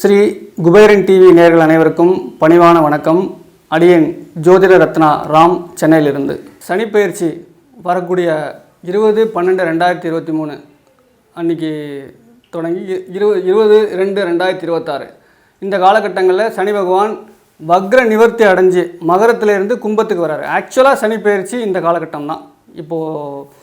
Sri Kuberan TV நேர்கள் அனைவருக்கும் பணிவான வணக்கம். அடியன் ஜோதிட ரத்னா ராம் சென்னையிலிருந்து. சனிப்பயிற்சி வரக்கூடிய இருபது பன்னெண்டு ரெண்டாயிரத்தி இருபத்தி மூணு அன்னைக்கு தொடங்கி இருபது இருபது ரெண்டு ரெண்டாயிரத்தி இருபத்தாறு. இந்த காலகட்டங்களில் சனி பகவான் வக்ர நிவர்த்தி அடைஞ்சு மகரத்திலேருந்து கும்பத்துக்கு வர்றாரு. ஆக்சுவலாக சனி இந்த காலகட்டம் தான். இப்போது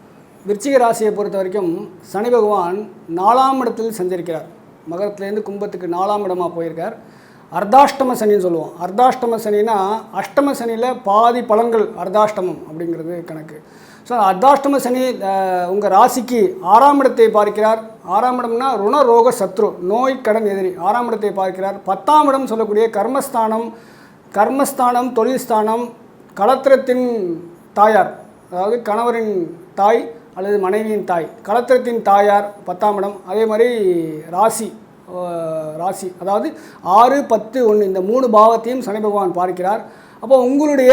விருச்சிக ராசியை பொறுத்த வரைக்கும் சனி பகவான் நாலாம் இடத்தில் செஞ்சிருக்கிறார். மகரத்துலேருந்து கும்பத்துக்கு நாலாம் இடமாக போயிருக்கார். அர்த்தாஷ்டம சனின்னு சொல்லுவோம். அர்த்தாஷ்டம சனினா அஷ்டம சனியில் பாதி பலன்கள் அர்த்தாஷ்டமம் அப்படிங்கிறது கணக்கு. ஸோ அர்த்தாஷ்டம சனி உங்கள் ராசிக்கு ஆறாம் இடத்தை பார்க்கிறார். ஆறாம் இடம்னா ருண ரோக சத்ரு நோய் கடன் எதிரி. ஆறாம் இடத்தை பார்க்கிறார். பத்தாம் இடம் சொல்லக்கூடிய கர்மஸ்தானம் கர்மஸ்தானம் தொழில் ஸ்தானம் களத்திரத்தின் தாயார் அதாவது கணவரின் தாய் அல்லது மனைவியின் தாய் கலத்திரத்தின் தாயார் பத்தாம் இடம். அதே மாதிரி ராசி ராசி. அதாவது ஆறு பத்து ஒன்று இந்த மூணு பாவத்தையும் சனி பகவான் பார்க்கிறார். அப்போ உங்களுடைய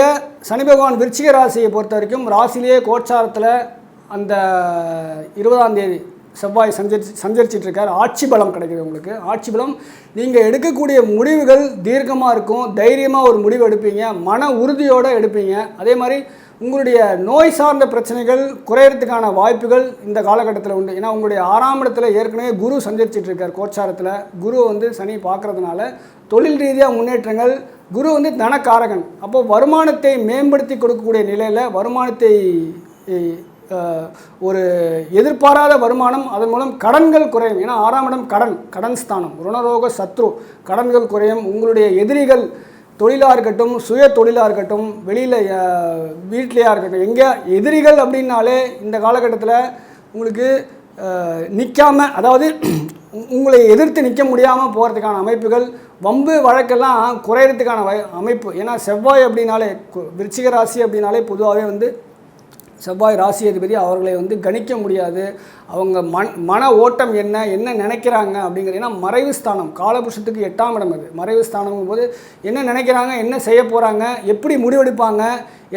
சனி பகவான் விருச்சிக ராசியை பொறுத்த வரைக்கும் ராசிலேயே கோச்சாரத்தில் அந்த இருபதாம் தேதி செவ்வாய் சஞ்சரிச்சு சஞ்சரிச்சிட்டு இருக்கார் ஆட்சி பலம் கிடைக்குது உங்களுக்கு. ஆட்சி பலம் நீங்கள் எடுக்கக்கூடிய முடிவுகள் தீர்க்கமாக இருக்கும். தைரியமாக ஒரு முடிவு எடுப்பீங்க. மன உறுதியோடு எடுப்பீங்க. அதே மாதிரி உங்களுடைய நோய் சார்ந்த பிரச்சனைகள் குறையறதுக்கான வாய்ப்புகள் இந்த காலகட்டத்தில் உண்டு. ஏன்னா உங்களுடைய ஆறாம் இடத்துல ஏற்கனவே குரு சஞ்சரிச்சிட்டு இருக்கார் கோச்சாரத்தில். குரு வந்து சனி பார்க்கறதுனால தொழில் ரீதியாக முன்னேற்றங்கள் குரு வந்து தனக்காரகன். அப்போ வருமானத்தை மேம்படுத்தி கொடுக்கக்கூடிய நிலையில் வருமானத்தை ஒரு எதிர்பாராத வருமானம் அதன் மூலம் கடன்கள் குறையும். ஏன்னா ஆறாம் இடம் கடன் கடன் ஸ்தானம் ருணரோக சத்ரு கடன்கள் குறையும். உங்களுடைய எதிரிகள் தொழிலாக இருக்கட்டும் சுய தொழிலாக இருக்கட்டும் வெளியில் வீட்லேயா இருக்கட்டும் எங்கே எதிரிகள் அப்படின்னாலே இந்த காலகட்டத்தில் உங்களுக்கு நிற்காமல் அதாவது உங்களை எதிர்த்து நிற்க முடியாமல் போகிறதுக்கான அமைப்புகள் வம்பு வழக்கெல்லாம் குறையிறதுக்கான வ அமைப்பு. ஏன்னா செவ்வாய் அப்படின்னாலே கு- விருச்சிக ராசி அப்படின்னாலே பொதுவாகவே வந்து செவ்வாய் ராசி அதிபதி அவர்களை வந்து கணிக்க முடியாது. அவங்க மண் மன ஓட்டம் என்ன என்ன நினைக்கிறாங்க அப்படிங்கிறது ஏன்னா மறைவு ஸ்தானம் காலபுருஷத்துக்கு எட்டாம் இடம் அது. மறைவு ஸ்தானம் போது என்ன நினைக்கிறாங்க என்ன செய்ய போகிறாங்க எப்படி முடிவெடுப்பாங்க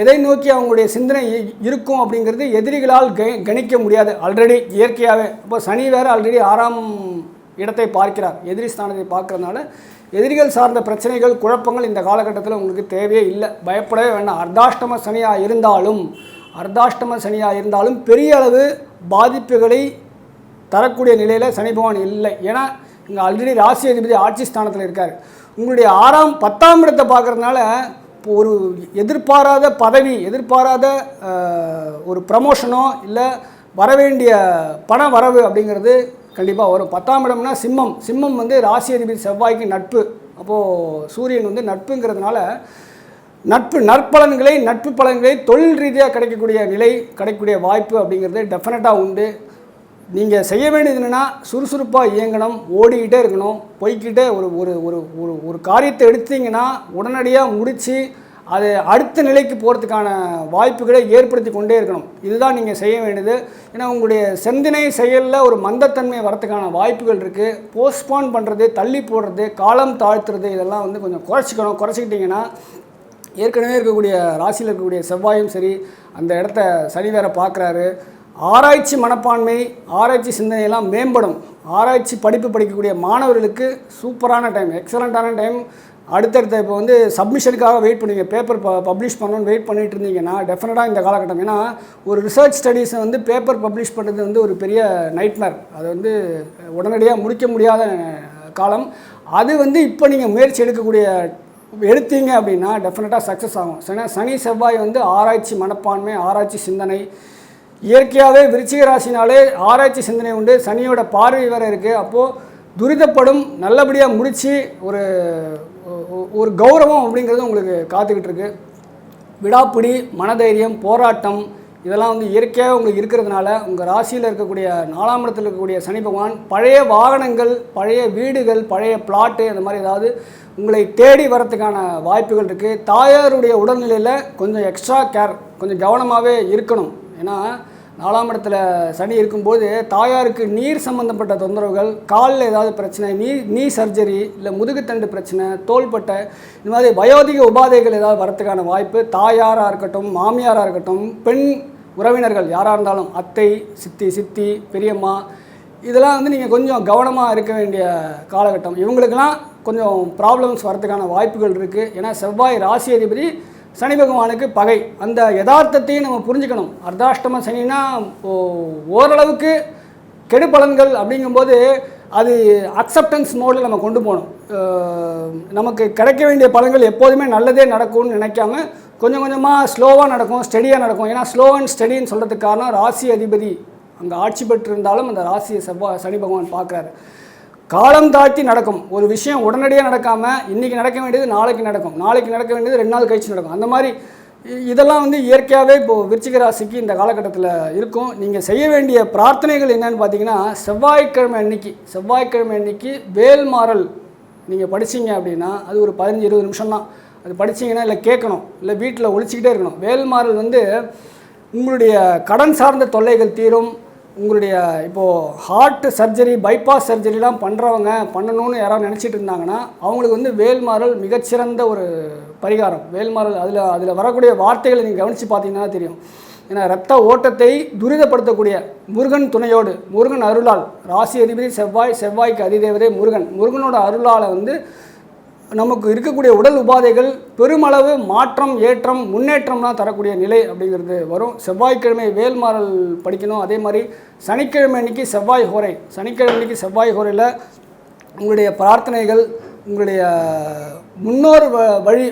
எதை நோக்கி அவங்களுடைய சிந்தனை இருக்கும் அப்படிங்கிறது எதிரிகளால் க கணிக்க முடியாது. ஆல்ரெடி இயற்கையாகவே இப்போ சனி வேறு ஆல்ரெடி ஆறாம் இடத்தை பார்க்கிறார். எதிரி ஸ்தானத்தை பார்க்கறதுனால எதிரிகள் சார்ந்த பிரச்சனைகள் குழப்பங்கள் இந்த காலகட்டத்தில் உங்களுக்கு தேவையே இல்லை. பயப்படவே வேண்டாம். அர்த்தாஷ்டம சனியாக இருந்தாலும் அர்த்தாஷ்டம சனியாக இருந்தாலும் பெரிய அளவு பாதிப்புகளை தரக்கூடிய நிலையில் சனி பகவான் இல்லை. ஏன்னா இங்கே ஆல்ரெடி ராசி அதிபதி ஆட்சி ஸ்தானத்தில் இருக்கார். உங்களுடைய ஆறாம் பத்தாம் இடத்தை பார்க்கறதுனால இப்போ ஒரு எதிர்பாராத பதவி எதிர்பாராத ஒரு ப்ரமோஷனோ இல்லை வரவேண்டிய பண வரவு அப்படிங்கிறது கண்டிப்பாக வரும். பத்தாம் இடம்னா சிம்மம். சிம்மம் வந்து ராசி அதிபதி செவ்வாய்க்கு நட்பு. அப்போது சூரியன் வந்து நட்புங்கிறதுனால நட்பு நற்பலன்களை நட்பு பலன்களை தொழில் ரீதியாக கிடைக்கக்கூடிய நிலை கிடைக்கக்கூடிய வாய்ப்பு அப்படிங்கிறது டெஃபினட்டாக உண்டு. நீங்கள் செய்ய வேண்டியது என்னென்னா சுறுசுறுப்பாக இயங்கணும் ஓடிக்கிட்டே இருக்கணும். போய்க்கிட்டே ஒரு ஒரு ஒரு ஒரு ஒரு காரியத்தை எடுத்தீங்கன்னா உடனடியாக முடித்து அது அடுத்த நிலைக்கு போகிறதுக்கான வாய்ப்புகளை ஏற்படுத்தி கொண்டே இருக்கணும். இதுதான் நீங்கள் செய்ய வேண்டியது. ஏன்னா உங்களுடைய செந்தினை செயலில் ஒரு மந்தத்தன்மை வரத்துக்கான வாய்ப்புகள் இருக்குது போஸ்ட்போன் பண்ணுறது தள்ளி போடுறது காலம் தாழ்த்துறது இதெல்லாம் வந்து கொஞ்சம் குறைச்சிக்கணும் குறைச்சிக்கிட்டிங்கன்னா ஏற்கனவே இருக்கக்கூடிய ராசியில் இருக்கக்கூடிய செவ்வாயும் சரி அந்த இடத்த சனி வேற பார்க்குறாரு ஆராய்ச்சி மனப்பான்மை ஆராய்ச்சி சிந்தனையெல்லாம் மேம்படும். ஆராய்ச்சி படிப்பு படிக்கக்கூடிய மாணவர்களுக்கு சூப்பரான டைம் எக்ஸலண்ட்டான டைம். அடுத்தடுத்த இப்போ வந்து சப்மிஷனுக்காக வெயிட் பண்ணுவீங்க பேப்பர் ப பப்ளிஷ் பண்ணணும்னு வெயிட் பண்ணிட்டு இருந்தீங்கன்னா டெஃபினட்டாக இந்த காலகட்டம். ஏன்னா ஒரு ரிசர்ச் ஸ்டடீஸை வந்து பேப்பர் பப்ளிஷ் பண்ணுறது வந்து ஒரு பெரிய நைட்மேர் அது வந்து உடனடியாக முடிக்க முடியாத காலம். அது வந்து இப்போ நீங்கள் முயற்சி எடுக்கக்கூடிய எடுத்தீங்க அப்படின்னா டெஃபினட்டாக சக்ஸஸ் ஆகும். ஏன்னா சனி செவ்வாய் வந்து ஆராய்ச்சி மனப்பான்மை ஆராய்ச்சி சிந்தனை. இயற்கையாகவே விருச்சிக ராசினாலே ஆராய்ச்சி சிந்தனை உண்டு. சனியோட பார்வை வேறு இருக்குது அப்போது துரிதப்படும் நல்லபடியாக முடித்து ஒரு ஒரு கௌரவம் அப்படிங்கிறது உங்களுக்கு காத்துக்கிட்டு இருக்கு. விடாப்பிடி மனதைரியம் போராட்டம் இதெல்லாம் வந்து இயற்கையாக உங்களுக்கு இருக்கிறதுனால உங்கள் ராசியில் இருக்கக்கூடிய நாலாம் இடத்தில் இருக்கக்கூடிய சனி பகவான் பழைய வாகனங்கள் பழைய வீடுகள் பழைய பிளாட்டு அந்த மாதிரி ஏதாவது உங்களை தேடி வரத்துக்கான வாய்ப்புகள் இருக்குது தாயாருடைய உடல்நிலையில் கொஞ்சம் எக்ஸ்ட்ரா கேர் கொஞ்சம் கவனமாகவே இருக்கணும். ஏன்னா நாலாம் இடத்துல சனி இருக்கும்போது தாயாருக்கு நீர் சம்பந்தப்பட்ட தொந்தரவுகள் காலில் ஏதாவது பிரச்சனை நீ நீ சர்ஜரி இல்லை முதுகுத்தண்டு பிரச்சனை தோள்பட்டை இந்த மாதிரி வயோதிக உபாதைகள் ஏதாவது வரத்துக்கான வாய்ப்பு தாயாராக இருக்கட்டும் மாமியாராக இருக்கட்டும் பெண் உறவினர்கள் யாராக இருந்தாலும் அத்தை சித்தி சித்தி பெரியம்மா இதெல்லாம் வந்து நீங்கள் கொஞ்சம் கவனமாக இருக்க வேண்டிய காலகட்டம். இவங்களுக்கெல்லாம் கொஞ்சம் ப்ராப்ளம்ஸ் வரதுக்கான வாய்ப்புகள் இருக்குது ஏன்னா செவ்வாய் ராசி அதிபதி சனி பகவானுக்கு பகை. அந்த யதார்த்தத்தையும் நம்ம புரிஞ்சுக்கணும். அர்த்தாஷ்டம சனினா ஓ- ஓரளவுக்கு கெடு பலன்கள் அப்படிங்கும்போது அது அக்செப்டன்ஸ் மோடில் நம்ம கொண்டு போகணும். நமக்கு கிடைக்க வேண்டிய படங்கள் எப்போதுமே நல்லதே நடக்கும்னு நினைக்காம கொஞ்சம் கொஞ்சமாக ஸ்லோவாக நடக்கும் ஸ்டெடியாக நடக்கும். ஏன்னா ஸ்லோ அண்ட் ஸ்டெடின்னு சொல்கிறதுக்கு காரணம் ராசி அதிபதி அங்கே ஆட்சி பெற்றிருந்தாலும் அந்த ராசியை செவ்வாய் சனி பகவான் பார்க்குறாரு. காலம் தாழ்த்தி நடக்கும். ஒரு விஷயம் உடனடியாக நடக்காமல் இன்றைக்கி நடக்க வேண்டியது நாளைக்கு நடக்கும். நாளைக்கு நடக்க வேண்டியது ரெண்டு நாள் கழிச்சு நடக்கும். அந்த மாதிரி இதெல்லாம் வந்து இயற்கையாகவே இப்போது விருச்சிக ராசிக்கு இந்த காலகட்டத்தில் இருக்கும். நீங்கள் செய்ய வேண்டிய பிரார்த்தனைகள் என்னென்னு பார்த்தீங்கன்னா செவ்வாய்க்கிழமை அன்னைக்கு செவ்வாய்க்கிழமை அன்னைக்கு வேல்மாறல் நீங்கள் படிச்சீங்க அப்படின்னா அது ஒரு பதினஞ்சு இருபது நிமிஷம் தான் அது படிச்சீங்கன்னா இல்லை கேட்கணும் இல்லை வீட்டில் ஒழிச்சிக்கிட்டே இருக்கணும். வேல்மாறல் வந்து உங்களுடைய கடன் சார்ந்த தொல்லைகள் தீரும் உங்களுடைய இப்போது ஹார்ட் சர்ஜரி பைபாஸ் சர்ஜரிலாம் பண்ணுறவங்க பண்ணணும்னு யாராவது நினச்சிட்டு இருந்தாங்கன்னா அவங்களுக்கு வந்து வேல்மாறல் மிகச்சிறந்த ஒரு பரிகாரம். வேல்மாறல் அதில் அதில் வரக்கூடிய வார்த்தைகளை நீங்கள் கவனித்து பார்த்தீங்கன்னா தெரியும். ஏன்னா ரத்த ஓட்டத்தை துரிதப்படுத்தக்கூடிய முருகன் துணையோடு முருகன் அருளால் ராசி அதிபதி செவ்வாய் செவ்வாய்க்கு அதிதேவதே முருகன். முருகனோட அருளால் வந்து நமக்கு இருக்கக்கூடிய உடல் உபாதைகள் பெருமளவு மாற்றம் ஏற்றம் முன்னேற்றம்லாம் தரக்கூடிய நிலை அப்படிங்கிறது வரும். செவ்வாய்க்கிழமை வேல்மாறல் படிக்கணும். அதே மாதிரி சனிக்கிழமை அன்னைக்கு செவ்வாய் ஹோரை சனிக்கிழமை அன்னைக்கு செவ்வாய் ஹோரையில் உங்களுடைய பிரார்த்தனைகள் உங்களுடைய முன்னோர் வ- வழி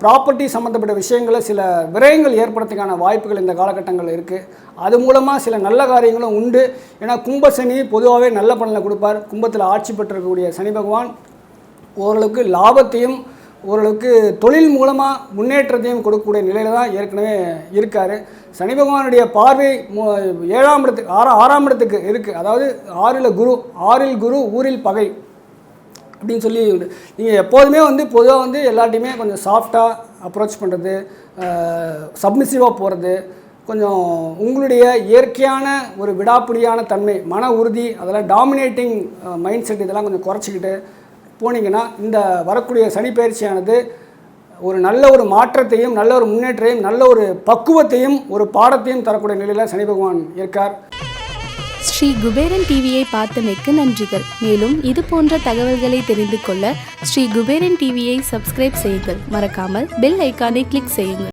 ப்ராப்பர்ட்டி சம்மந்தப்பட்ட விஷயங்களை சில விரயங்கள் ஏற்படுறதுக்கான வாய்ப்புகள் இந்த காலகட்டங்களில் இருக்குது அது மூலமாக சில நல்ல காரியங்களும் உண்டு. ஏன்னா கும்ப சனி பொதுவாகவே நல்ல பலனை கொடுப்பார். கும்பத்தில் ஆட்சி பெற்றிருக்கக்கூடிய சனி பகவான் ஓரளவுக்கு லாபத்தையும் ஓரளவுக்கு தொழில் மூலமாக முன்னேற்றத்தையும் கொடுக்கக்கூடிய நிலையில் தான் ஏற்கனவே இருக்கார். சனி பகவானுடைய பார்வை ஏழாம் இடத்துக்கு ஆறா ஆறாம் இடத்துக்கு இருக்குது அதாவது ஆறில் குரு ஆறில் குரு ஊரில் பகை அப்படின்னு சொல்லி நீங்கள் எப்போதுமே வந்து பொதுவாக வந்து எல்லாட்டையுமே கொஞ்சம் சாஃப்டாக அப்ரோச் பண்ணுறது சப்மிசிவாக போகிறது கொஞ்சம் உங்களுடைய இயற்கையான ஒரு விடாப்பிடியான தன்மை மன உறுதி அதெல்லாம் டாமினேட்டிங் மைண்ட் செட் இதெல்லாம் கொஞ்சம் குறைச்சிக்கிட்டு போனீங்கன்னா இந்த வரக்கூடிய சனி பயிற்சியானது ஒரு நல்ல ஒரு மாற்றத்தையும் நல்ல ஒரு முன்னேற்றத்தையும் நல்ல ஒரு பக்குவத்தையும் ஒரு பாடத்தையும் தரக்கூடிய நிலையில் சனி பகவான் இருக்கார். ஸ்ரீ குபேரன் டிவியை பார்த்தமைக்கு நன்றிகள். மேலும் இது போன்ற தகவல்களை தெரிந்து கொள்ள ஸ்ரீ குபேரன் டிவியை சப்ஸ்கிரைப் செய்யுங்கள். மறக்காமல் பெல் ஐக்கானை கிளிக் செய்யுங்கள்.